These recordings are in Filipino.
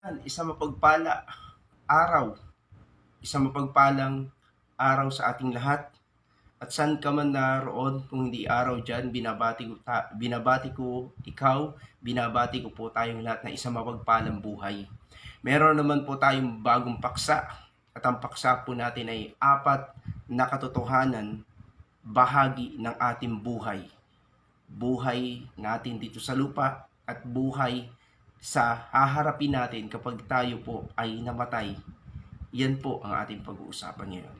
Isang mapagpala araw, isang mapagpalang araw sa ating lahat. At saan ka man naroon, kung hindi araw dyan, binabati ko, ta- binabati ko ikaw, binabati ko po tayong lahat na isang mapagpalang buhay. Meron naman po tayong bagong paksa. At ang paksa po natin ay apat na katotohanan bahagi ng ating buhay. Buhay natin dito sa lupa at buhay sa haharapin natin kapag tayo po ay namatay. Yan po ang ating pag-uusapan ngayon.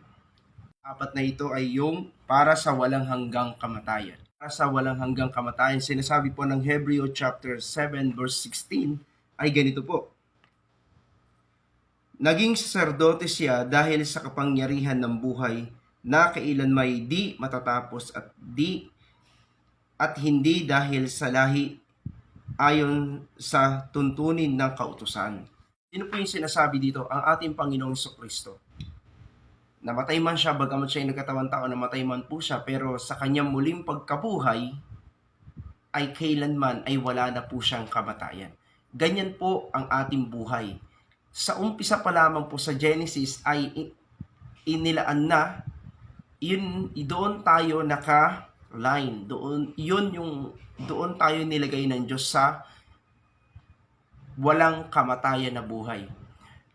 Apat na ito ay yung para sa walang hanggang kamatayan. Para sa walang hanggang kamatayan, sinasabi po ng Hebreo chapter 7 verse 16 ay ganito po. Naging saserdote siya dahil sa kapangyarihan ng buhay na kailan may di matatapos at di at hindi dahil sa lahi ayon sa tuntunin ng kautusan. Sino po yung sinasabi dito? Ang ating Panginoong Kristo. Namatay man siya, bagamat siya ay nagkatawan tao, namatay man po siya, pero sa kanyang muling pagkabuhay, ay kailanman ay wala na po siyang kamatayan. Ganyan po ang ating buhay. Sa umpisa pa lamang po sa Genesis ay inilaan na, yun, doon tayo naka line. Doon, yun yung, doon tayo nilagay ng Diyos sa walang kamatayan na buhay.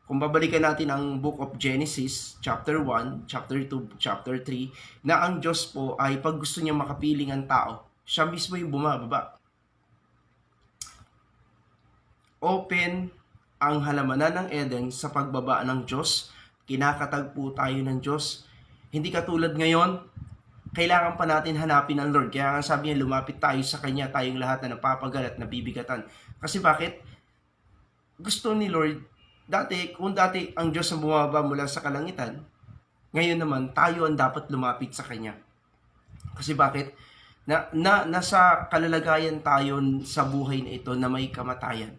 Kung babalikan natin ang Book of Genesis, chapter 1, chapter 2, chapter 3, na ang Diyos po ay pag gusto niya makapiling ang tao, siya mismo yung bumababa. Open ang halamanan ng Eden sa pagbaba ng Diyos. Kinakatagpo tayo ng Diyos. Hindi katulad ngayon, kailangan pa natin hanapin ang Lord. Kaya nga sabi niya, lumapit tayo sa Kanya, tayong lahat na napapagal at nabibigatan. Kasi bakit? Gusto ni Lord, dati, kung dati ang Diyos ang bumaba mula sa kalangitan, ngayon naman, tayo ang dapat lumapit sa Kanya. Kasi bakit? Na, na, nasa kalalagayan tayo sa buhay na ito na may kamatayan.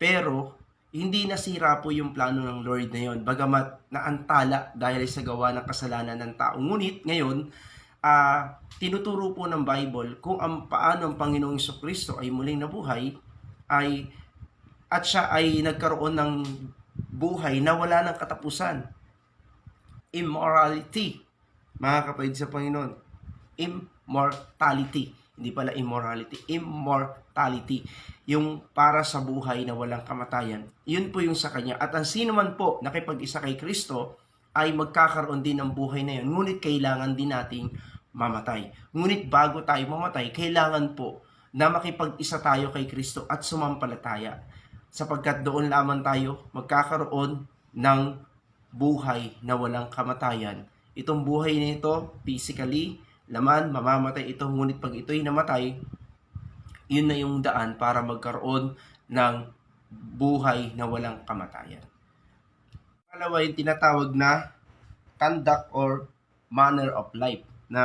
Pero, hindi nasira po yung plano ng Lord na yon. Bagamat naantala dahil sa gawa ng kasalanan ng tao. Ngunit ngayon, ah tinuturo po ng Bible kung ang paano ang Panginoong Kristo ay muling nabuhay ay at siya ay nagkaroon ng buhay na wala ng katapusan. Immorality. Mga kapatid sa Panginoon. Immortality. Hindi pala immorality. Immortality. Yung para sa buhay na walang kamatayan. Yun po yung sa Kanya. At ang sino man po nakipag-isa kay Kristo ay magkakaroon din ng buhay na yun. Ngunit kailangan din nating mamatay. Ngunit bago tayo mamatay, kailangan po na makipag-isa tayo kay Kristo at sumampalataya. Sapagkat doon lamang tayo magkakaroon ng buhay na walang kamatayan. Itong buhay nito, physically, laman, mamamatay ito. Ngunit pag ito'y namatay, yun na yung daan para magkaroon ng buhay na walang kamatayan. Pangalawa yung tinatawag na conduct or manner of life na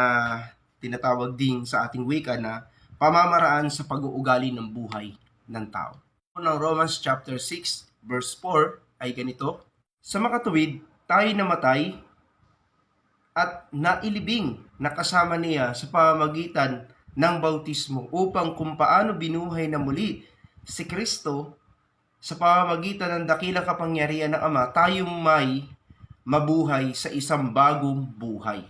tinatawag din sa ating wika na pamamaraan sa pag-uugali ng buhay ng tao. Ng Romans chapter 6 verse 4 ay ganito, Sa makatuwid, tayo namatay at nailibing na kasama niya sa pamamagitan ng bautismo upang kung paano binuhay na muli si Kristo sa pamamagitan ng dakilang kapangyarihan ng Ama, tayong may mabuhay sa isang bagong buhay.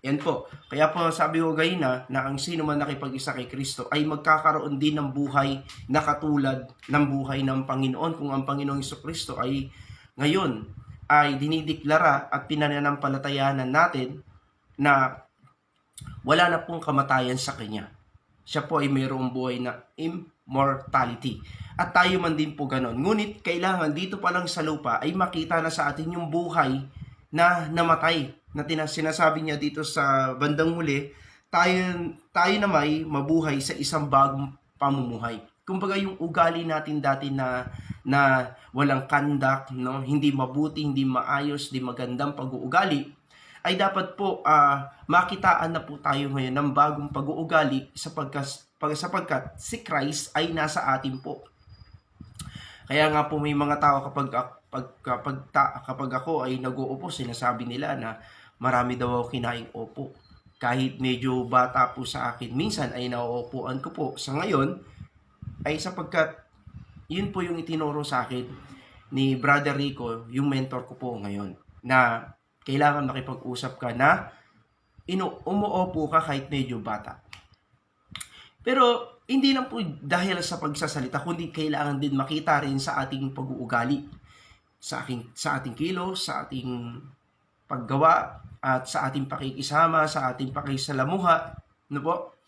Yan po. Kaya po sabi ko gayon na, na ang sino man nakipag-isa kay Kristo ay magkakaroon din ng buhay na katulad ng buhay ng Panginoon. Kung ang Panginoong Iso Kristo ay ngayon ay dinideklara at pinananampalatayanan natin na wala na pong kamatayan sa Kanya. Siya po ay mayroong buhay na immortality. At tayo man din po ganon. Ngunit kailangan dito pa lang sa lupa ay makita na sa atin yung buhay na namatay na tina- sinasabi niya dito sa bandang huli, tayo, tayo na may mabuhay sa isang bagong pamumuhay. Kumbaga yung ugali natin dati na na walang kandak, no, hindi mabuti, hindi maayos, hindi magandang pag-uugali, ay dapat po ah, makitaan na po tayo ngayon ng bagong pag-uugali sapagkat, pag, sapagkat si Christ ay nasa atin po. Kaya nga po may mga tao kapag pag, kapag, ta, kapag ako ay nag-uupo, sinasabi nila na marami daw ako kinaing opo. Kahit medyo bata po sa akin, minsan ay nauupuan ko po. Sa ngayon, ay sapagkat yun po yung itinuro sa akin ni Brother Rico, yung mentor ko po ngayon, na kailangan makipag-usap ka na inu umuopo ka kahit medyo bata. Pero hindi lang po dahil sa pagsasalita, kundi kailangan din makita rin sa ating pag-uugali, sa ating sa ating kilos, sa ating paggawa at sa ating pakikisama, sa ating pakisalamuha, no po?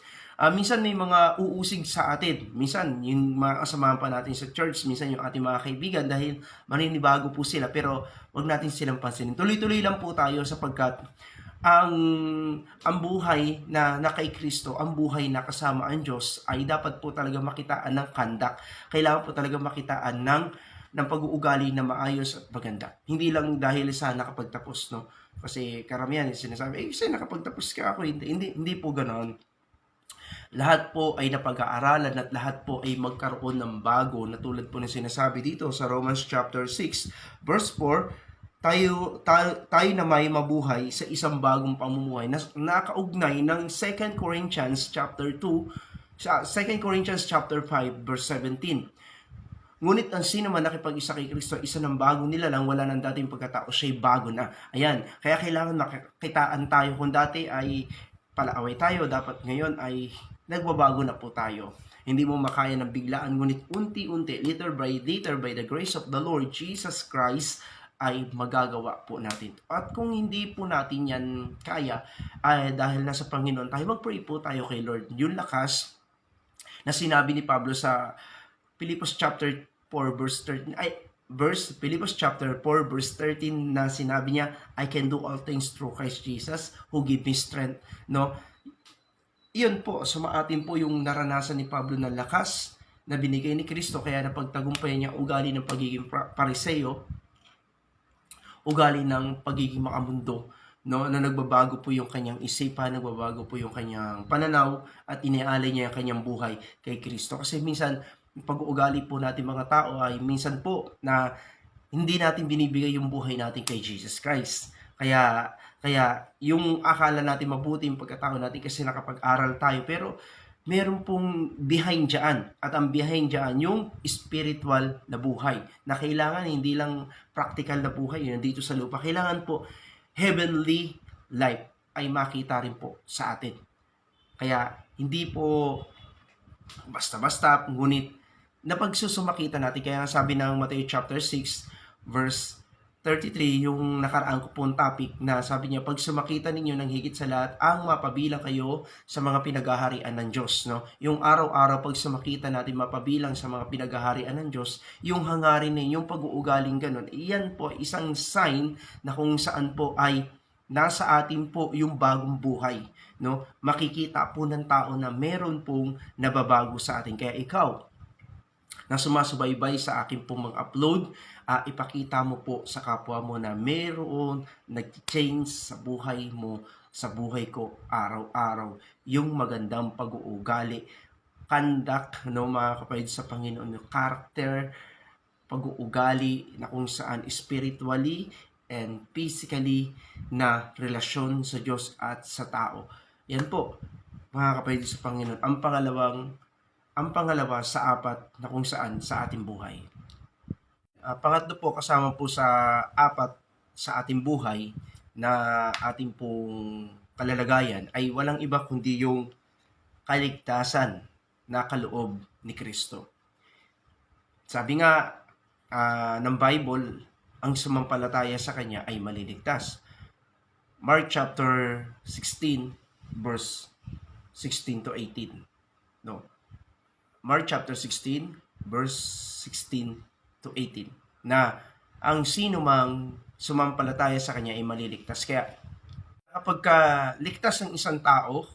Ah, minsan may mga uusig sa atin. Minsan, yung mga kasamahan pa natin sa church, minsan yung ating mga kaibigan dahil maninibago po sila. Pero wag natin silang pansinin. Tuloy-tuloy lang po tayo sapagkat ang ang buhay na na kay Kristo, ang buhay na kasama ang Diyos ay dapat po talaga makitaan ng kandak. Kailangan po talaga makitaan ng ng pag-uugali na maayos at maganda. Hindi lang dahil sa nakapagtapos, no? Kasi karamihan yung sinasabi, eh, kasi nakapagtapos ka ako. Hindi, hindi, hindi po ganoon. Lahat po ay napag-aaralan at lahat po ay magkaroon ng bago na tulad po ng sinasabi dito sa Romans chapter 6 verse 4 tayo, tayo, tayo na may mabuhay sa isang bagong pamumuhay na nakaugnay ng 2 Corinthians chapter 2 sa 2 Corinthians chapter 5 verse 17 Ngunit ang sino man nakipag-isa kay Kristo, isa ng bago nila lang, wala ng dating pagkatao, siya'y bago na. Ayan, kaya kailangan makitaan tayo. Kung dati ay palaaway tayo, dapat ngayon ay nagbabago na po tayo. Hindi mo makaya ng biglaan, ngunit unti-unti, little by little, by the grace of the Lord Jesus Christ, ay magagawa po natin. At kung hindi po natin yan kaya, ay dahil nasa Panginoon tayo, mag-pray po tayo kay Lord. Yung lakas na sinabi ni Pablo sa Philippians chapter 4 verse 13 ay verse Philippians chapter 4 verse 13 na sinabi niya I can do all things through Christ Jesus who give me strength. No? Iyon po sumaatin po yung naranasan ni Pablo na lakas na binigay ni Kristo kaya napagtagumpay niya ugali ng pagiging pariseo ugali ng pagiging makamundo no? Na nagbabago po yung kanyang isipan, nagbabago po yung kanyang pananaw at iniaalay niya yung kanyang buhay kay Kristo. Kasi minsan pag-uugali po natin mga tao ay minsan po na hindi natin binibigay yung buhay natin kay Jesus Christ. Kaya kaya yung akala natin mabuti yung pagkatao natin kasi nakapag-aral tayo pero meron pong behind dyan. At ang behind dyan, yung spiritual na buhay. Na kailangan hindi lang practical na buhay yun dito sa lupa. Kailangan po heavenly life ay makita rin po sa atin. Kaya hindi po basta-basta, ngunit na pagsusumakita natin. Kaya sabi ng Matthew chapter 6 verse 33 yung nakaraan ko pong topic na sabi niya pag sumakita ninyo ng higit sa lahat ang mapabilang kayo sa mga pinagaharian ng Diyos. No? Yung araw-araw pag sumakita natin mapabilang sa mga pinagaharian ng Diyos yung hangarin na yung pag-uugaling ganun iyan po isang sign na kung saan po ay nasa atin po yung bagong buhay no? Makikita po ng tao na meron pong nababago sa atin. Kaya ikaw na sumasubaybay sa akin pong mga upload, uh, ipakita mo po sa kapwa mo na meron nag-change sa buhay mo, sa buhay ko araw-araw, yung magandang pag-uugali, kandak, no, mga kapatid sa Panginoon, yung character, pag-uugali na kung saan spiritually and physically na relasyon sa Diyos at sa tao. Yan po, mga kapatid sa Panginoon. Ang pangalawang ang pangalawa sa apat na kung saan sa ating buhay. Uh, pangatlo po kasama po sa apat sa ating buhay na ating pong kalalagayan ay walang iba kundi yung kaligtasan na kaloob ni Kristo. Sabi nga uh, ng Bible, ang sumampalataya sa Kanya ay maliligtas. Mark chapter 16 verse 16 to 18. No. Mark chapter 16 verse 16 to 18 na ang sino mang sumampalataya sa kanya ay maliligtas. Kaya kapag ka ligtas ng isang tao,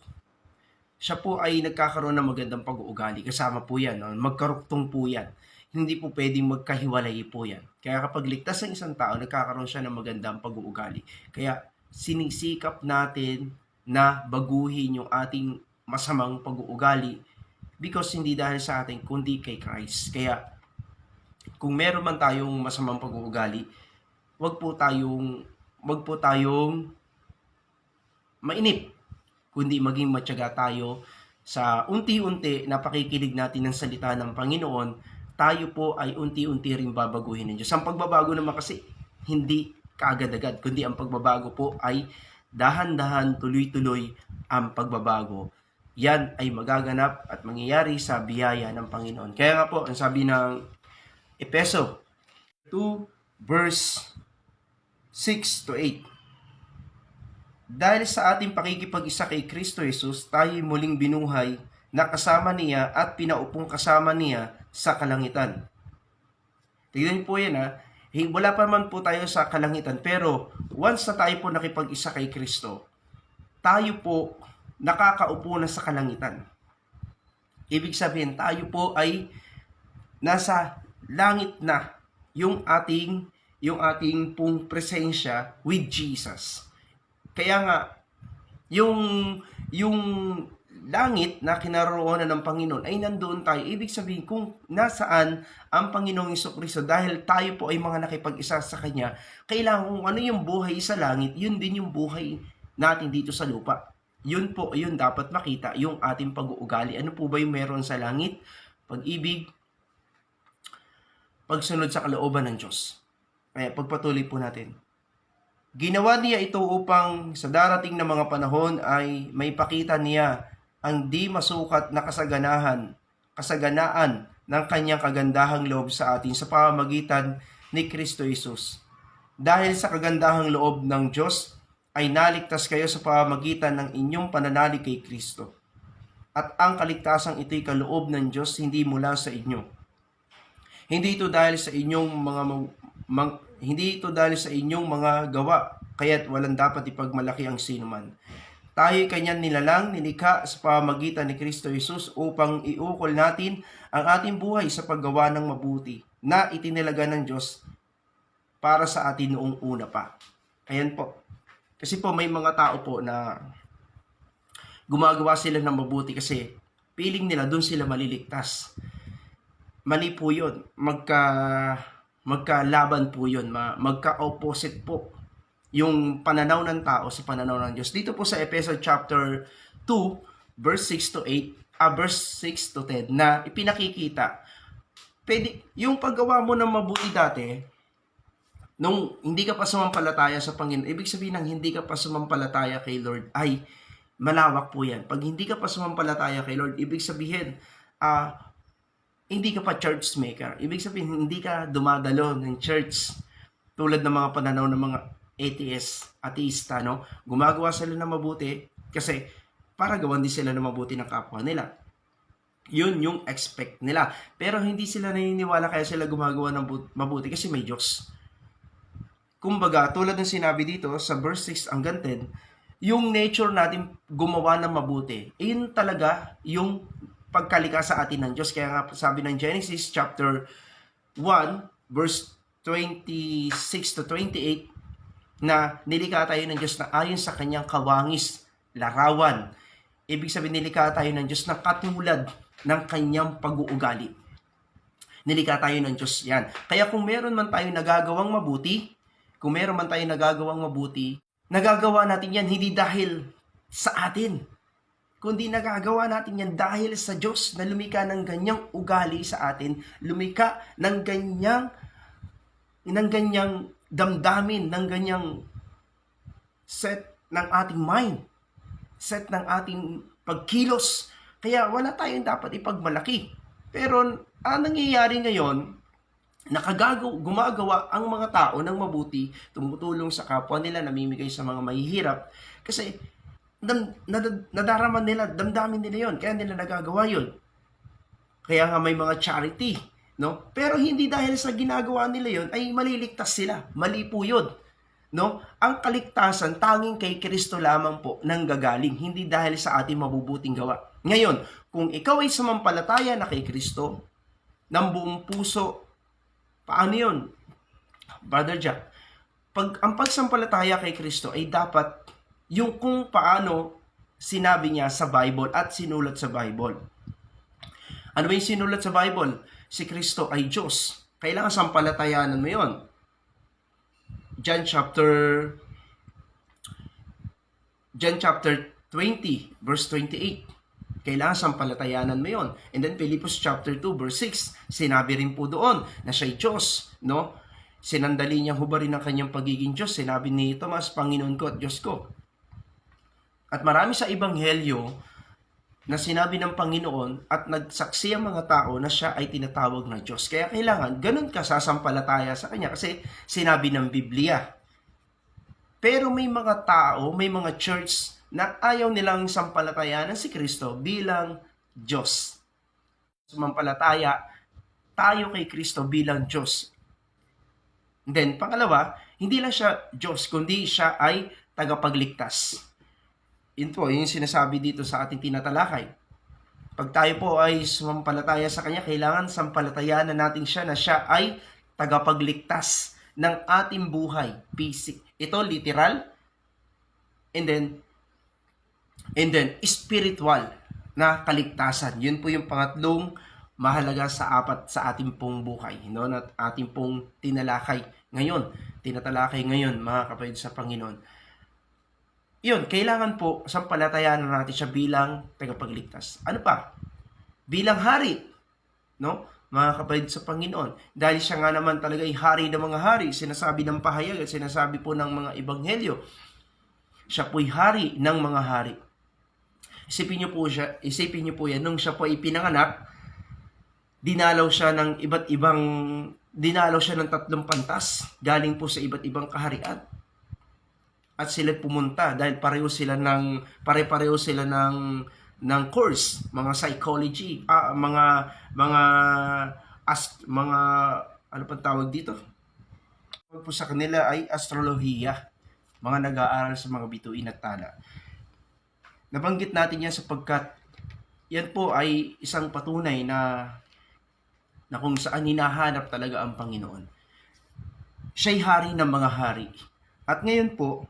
siya po ay nagkakaroon ng magandang pag-uugali. Kasama po yan. No? Magkaruktong po yan. Hindi po pwedeng magkahiwalay po yan. Kaya kapag ligtas ng isang tao, nagkakaroon siya ng magandang pag-uugali. Kaya sinisikap natin na baguhin yung ating masamang pag-uugali because hindi dahil sa atin kundi kay Christ. Kaya kung meron man tayong masamang pag-uugali, wag po tayong wag po tayong mainip kundi maging matyaga tayo sa unti-unti na pakikinig natin ng salita ng Panginoon tayo po ay unti-unti rin babaguhin ng Diyos. Ang pagbabago naman kasi hindi kaagad-agad, kundi ang pagbabago po ay dahan-dahan, tuloy-tuloy ang pagbabago. Yan ay magaganap at mangyayari sa biyaya ng Panginoon. Kaya nga po, ang sabi ng Epeso 2 verse 6 to 8. Dahil sa ating pakikipag-isa kay Kristo Jesus, tayo muling binuhay na kasama niya at pinaupong kasama niya sa kalangitan. Tignan po yan ha. Hey, wala pa man po tayo sa kalangitan, pero once na tayo po nakipag-isa kay Kristo, tayo po nakakaupo na sa kalangitan. Ibig sabihin, tayo po ay nasa langit na yung ating yung ating pong presensya with Jesus. Kaya nga yung yung langit na kinaroonan ng Panginoon ay nandoon tayo. Ibig sabihin kung nasaan ang Panginoong Kristo dahil tayo po ay mga nakipag-isa sa Kanya, kailangan kung ano yung buhay sa langit, yun din yung buhay natin dito sa lupa. Yun po, yun dapat makita, yung ating pag-uugali. Ano po ba yung meron sa langit? Pag-ibig, pagsunod sa kalooban ng Diyos. Kaya pagpatuloy po natin. Ginawa niya ito upang sa darating na mga panahon ay may pakita niya ang di masukat na kasaganahan, kasaganaan ng kanyang kagandahang loob sa atin sa pamamagitan ni Kristo Jesus. Dahil sa kagandahang loob ng Diyos ay naligtas kayo sa pamamagitan ng inyong pananalig kay Kristo. At ang kaligtasang ito'y kaloob ng Diyos hindi mula sa inyo. Hindi ito dahil sa inyong mga mang- hindi ito dahil sa inyong mga gawa, kaya't walang dapat ipagmalaki ang sinuman. Tayo kanyang nilalang, nilikha sa pamagitan ni Kristo Jesus upang iukol natin ang ating buhay sa paggawa ng mabuti na itinilaga ng Diyos para sa atin noong una pa. Ayan po. Kasi po may mga tao po na gumagawa sila ng mabuti kasi feeling nila doon sila maliligtas. Mali po yun. Magka, magkalaban po yun. Ma, magka-opposite po yung pananaw ng tao sa pananaw ng Diyos. Dito po sa Epeso chapter 2, verse 6 to 8, ah, verse 6 to 10, na ipinakikita, pwede, yung paggawa mo ng mabuti dati, nung hindi ka pa sumampalataya sa Panginoon, ibig sabihin ng hindi ka pa sumampalataya kay Lord, ay malawak po yan. Pag hindi ka pa sumampalataya kay Lord, ibig sabihin, ah, hindi ka pa church maker. Ibig sabihin, hindi ka dumadalo ng church tulad ng mga pananaw ng mga atheist, ateista, no? Gumagawa sila ng mabuti kasi para gawan din sila ng mabuti ng kapwa nila. Yun yung expect nila. Pero hindi sila naniniwala kaya sila gumagawa ng bu- mabuti kasi may Diyos. Kumbaga, tulad ng sinabi dito sa verse 6 hanggang 10, yung nature natin gumawa ng mabuti, yun talaga yung pagkalika sa atin ng Diyos. Kaya nga sabi ng Genesis chapter 1, verse 26 to 28, na nilikha tayo ng Diyos na ayon sa kanyang kawangis, larawan. Ibig sabihin, nilikha tayo ng Diyos na katulad ng kanyang pag-uugali. Nilikha tayo ng Diyos yan. Kaya kung meron man tayo nagagawang mabuti, kung meron man tayo nagagawang mabuti, nagagawa natin yan hindi dahil sa atin, kundi nagagawa natin yan dahil sa Diyos na lumika ng ganyang ugali sa atin, lumika ng ganyang ng ganyang damdamin, ng ganyang set ng ating mind, set ng ating pagkilos. Kaya wala tayong dapat ipagmalaki. Pero ang nangyayari ngayon, nakagago, gumagawa ang mga tao ng mabuti, tumutulong sa kapwa nila, namimigay sa mga mahihirap. Kasi dam, nad, nadaraman nila, damdamin nila yon kaya nila nagagawa yon Kaya nga may mga charity, no? Pero hindi dahil sa ginagawa nila yon ay maliligtas sila. Mali po yun. No? Ang kaligtasan tanging kay Kristo lamang po nang gagaling, hindi dahil sa ating mabubuting gawa. Ngayon, kung ikaw ay sumampalataya na kay Kristo, ng buong puso, paano yun? Brother Jack, pag, ang pagsampalataya kay Kristo ay dapat yung kung paano sinabi niya sa Bible at sinulat sa Bible. Ano ba yung sinulat sa Bible? Si Kristo ay Diyos. Kailangan sampalatayanan mo yon. John chapter John chapter 20 verse 28. Kailangan sampalatayanan mo yon. And then Philippians chapter 2 verse 6, sinabi rin po doon na siya'y Diyos, no? Sinandali niyang hubarin ang kanyang pagiging Diyos. Sinabi ni Thomas, Panginoon ko at Diyos ko. At marami sa Ebanghelyo na sinabi ng Panginoon at nagsaksi ang mga tao na siya ay tinatawag na Diyos. Kaya kailangan ganun ka sasampalataya sa Kanya kasi sinabi ng Biblia. Pero may mga tao, may mga church na ayaw nilang sampalatayanan si Kristo bilang Diyos. Sumampalataya tayo kay Kristo bilang Diyos. And then, pangalawa, hindi lang siya Diyos, kundi siya ay tagapagligtas. Yun po, yun sinasabi dito sa ating tinatalakay. Pag tayo po ay sumampalataya sa Kanya, kailangan sampalatayaan na natin siya na siya ay tagapagligtas ng ating buhay. Basic. Ito, literal. And then, and then, spiritual na kaligtasan. Yun po yung pangatlong mahalaga sa apat sa ating pong buhay. No? Na ating pong tinalakay ngayon. Tinatalakay ngayon, mga kapatid sa Panginoon yun, kailangan po sampalatayaan na natin siya bilang tagapagligtas. Ano pa? Bilang hari, no? Mga kapatid sa Panginoon. Dahil siya nga naman talaga ay hari ng mga hari, sinasabi ng pahayag at sinasabi po ng mga ebanghelyo. Siya po'y hari ng mga hari. Isipin niyo po siya, isipin niyo po yan, nung siya po ay pinanganak, dinalaw siya ng iba't ibang, dinalaw siya ng tatlong pantas, galing po sa iba't ibang kaharian at sila pumunta dahil pareho sila ng pare-pareho sila ng ng course, mga psychology, ah, mga mga ast, mga ano pang tawag dito? Tawag po sa kanila ay astrolohiya, mga nag-aaral sa mga bituin at tala. Nabanggit natin yan sapagkat yan po ay isang patunay na na kung saan hinahanap talaga ang Panginoon. Siya'y hari ng mga hari. At ngayon po,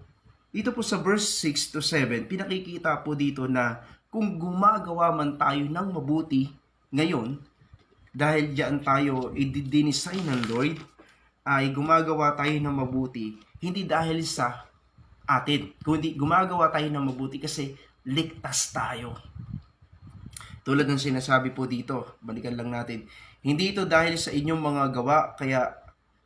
dito po sa verse 6 to 7, pinakikita po dito na kung gumagawa man tayo ng mabuti ngayon, dahil diyan tayo i-design ng Lord, ay gumagawa tayo ng mabuti, hindi dahil sa atin, kundi gumagawa tayo ng mabuti kasi ligtas tayo. Tulad ng sinasabi po dito, balikan lang natin, hindi ito dahil sa inyong mga gawa, kaya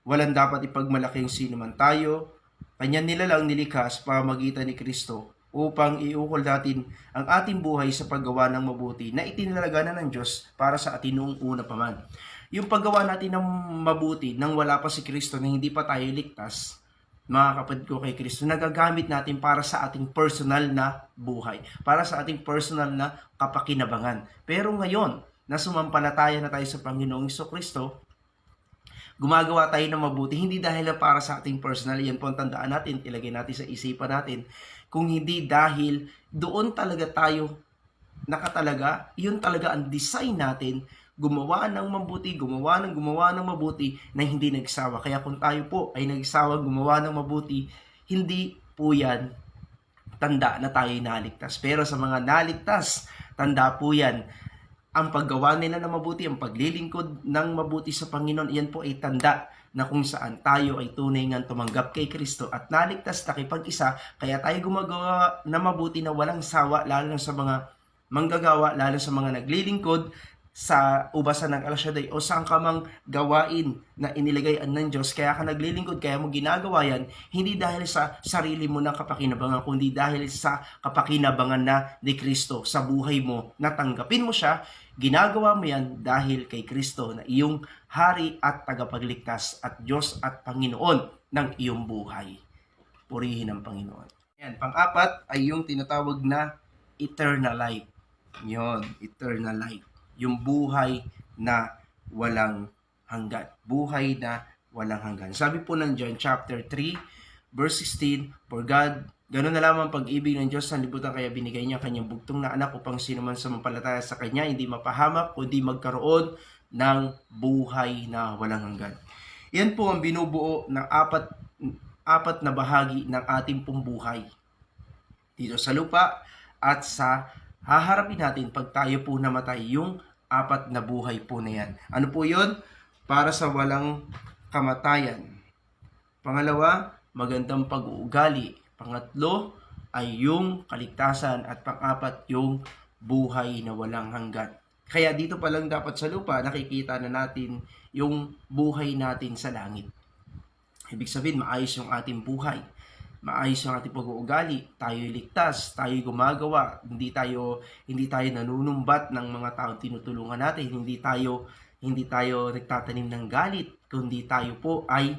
walang dapat ipagmalaki sino man tayo, kanya nilalang nilikha sa pamagitan ni Kristo upang iukol natin ang ating buhay sa paggawa ng mabuti na itinalaga na ng Diyos para sa atin noong una pa man. Yung paggawa natin ng mabuti nang wala pa si Kristo na hindi pa tayo ligtas, mga kapatid ko kay Kristo, nagagamit natin para sa ating personal na buhay, para sa ating personal na kapakinabangan. Pero ngayon, na sumampalataya na tayo sa Panginoong Iso Kristo, gumagawa tayo ng mabuti, hindi dahil para sa ating personal, yan po ang tandaan natin, ilagay natin sa isipan natin, kung hindi dahil doon talaga tayo nakatalaga, yun talaga ang design natin, gumawa ng mabuti, gumawa ng gumawa ng mabuti na hindi nagsawa. Kaya kung tayo po ay nagsawa gumawa ng mabuti, hindi po yan tanda na tayo naligtas. Pero sa mga naligtas, tanda po yan ang paggawa nila ng mabuti, ang paglilingkod ng mabuti sa Panginoon, iyan po ay tanda na kung saan tayo ay tunay nga tumanggap kay Kristo at naligtas na kipag-isa, kaya tayo gumagawa na mabuti na walang sawa, lalo sa mga manggagawa, lalo sa mga naglilingkod, sa ubasan ng Al-Shaddai o saan ka mang gawain na inilagay ng Diyos, kaya ka naglilingkod, kaya mo ginagawa yan, hindi dahil sa sarili mo na kapakinabangan, kundi dahil sa kapakinabangan na ni Kristo sa buhay mo, natanggapin mo siya, ginagawa mo yan dahil kay Kristo na iyong hari at tagapagligtas at Diyos at Panginoon ng iyong buhay. Purihin ang Panginoon. Yan, pang-apat ay yung tinatawag na eternal life. Yon, eternal life yung buhay na walang hanggan. Buhay na walang hanggan. Sabi po ng John chapter 3, verse 16, For God, ganun na lamang pag-ibig ng Diyos sa libutan kaya binigay niya kanyang bugtong na anak upang sino man sumampalataya sa kanya, hindi mapahamak, kundi magkaroon ng buhay na walang hanggan. Yan po ang binubuo ng apat, apat na bahagi ng ating pong. Dito sa lupa at sa haharapin natin pag tayo po namatay yung apat na buhay po na yan. Ano po yun? Para sa walang kamatayan. Pangalawa, magandang pag-uugali. Pangatlo, ay yung kaligtasan. At pang-apat, yung buhay na walang hanggan. Kaya dito pa lang dapat sa lupa, nakikita na natin yung buhay natin sa langit. Ibig sabihin, maayos yung ating buhay. Maayos yung ating pag-uugali. Tayo ligtas, tayo gumagawa. Hindi tayo hindi tayo nanunumbat ng mga tao tinutulungan natin. Hindi tayo hindi tayo nagtatanim ng galit, kundi tayo po ay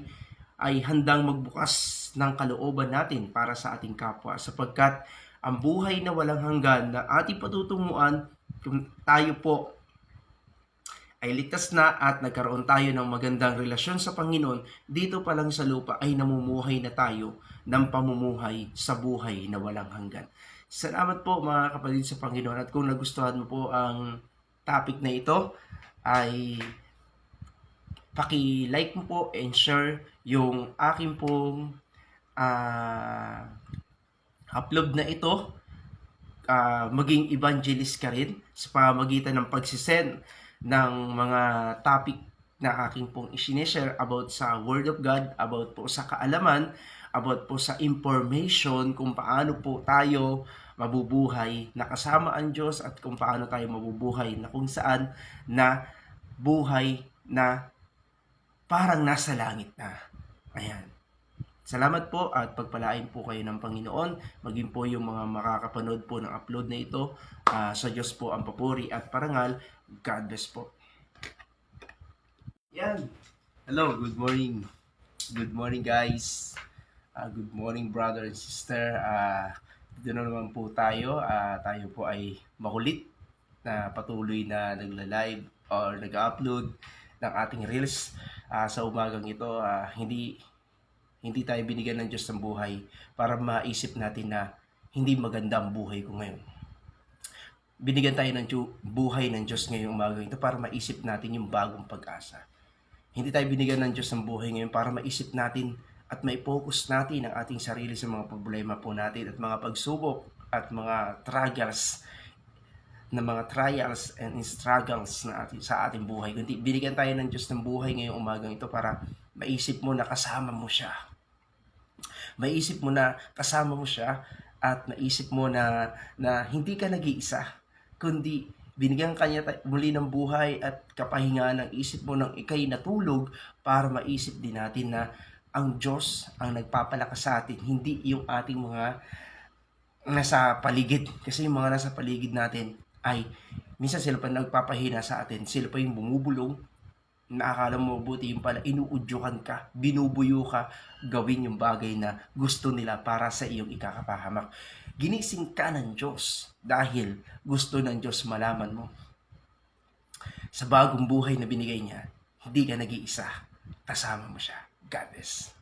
ay handang magbukas ng kalooban natin para sa ating kapwa sapagkat ang buhay na walang hanggan na ating patutunguan kung tayo po ay ligtas na at nagkaroon tayo ng magandang relasyon sa Panginoon, dito pa lang sa lupa ay namumuhay na tayo ng pamumuhay sa buhay na walang hanggan. Salamat po mga kapatid sa Panginoon. At kung nagustuhan mo po ang topic na ito ay paki-like mo po and share yung akin pong ah, upload na ito. Ah, maging evangelist ka rin sa pamamagitan ng pagsisend ng mga topic na aking pong isineshare about sa Word of God, about po sa kaalaman, about po sa information kung paano po tayo mabubuhay na kasama ang Diyos at kung paano tayo mabubuhay na kung saan na buhay na parang nasa langit na. Ayan. Salamat po at pagpalain po kayo ng Panginoon. Maging po yung mga makakapanood po ng upload na ito. Ah, sa Diyos po ang papuri at parangal. God bless po. Yan. Hello, good morning. Good morning guys. Ah, good morning brother and sister. Ah, dito na naman po tayo. Ah, tayo po ay makulit na patuloy na nagla-live or nag-upload ng ating reels Ah, sa umagang ito. Ah, hindi hindi tayo binigyan ng Diyos ng buhay para maisip natin na hindi maganda ang buhay ko ngayon. Binigyan tayo ng buhay ng Diyos ngayong umaga ito para maisip natin yung bagong pag-asa. Hindi tayo binigyan ng Diyos ng buhay ngayon para maisip natin at mai-focus natin ang ating sarili sa mga problema po natin at mga pagsubok at mga struggles na mga trials and struggles na atin, sa ating buhay. Kundi binigyan tayo ng Diyos ng buhay ngayong umagang ito para maisip mo na kasama mo siya. Maisip mo na kasama mo siya at maisip mo na, na hindi ka nag-iisa, kundi binigyan kanya muli ng buhay at kapahingaan ng isip mo ng ikay natulog para maisip din natin na ang Diyos ang nagpapalakas sa atin, hindi yung ating mga nasa paligid. Kasi yung mga nasa paligid natin ay minsan sila pa nagpapahina sa atin. Sila pa yung bumubulong na akala mo mabuti yung pala inuudyukan ka, binubuyo ka, gawin yung bagay na gusto nila para sa iyong ikakapahamak. Ginising ka ng Diyos dahil gusto ng Diyos malaman mo sa bagong buhay na binigay niya, hindi ka nag-iisa. Kasama mo siya. God bless.